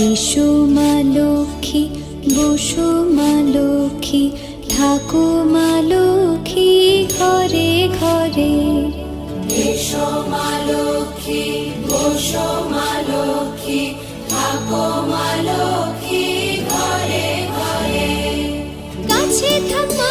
এসো মা লক্ষ্মী বসো মা লক্ষ্মী থাকো মা লক্ষ্মী ঘরে ঘরে। এসো মা লক্ষ্মী বসো মা লক্ষ্মী থাকো মা লক্ষ্মী ঘরে ঘরে। গাছে থাকা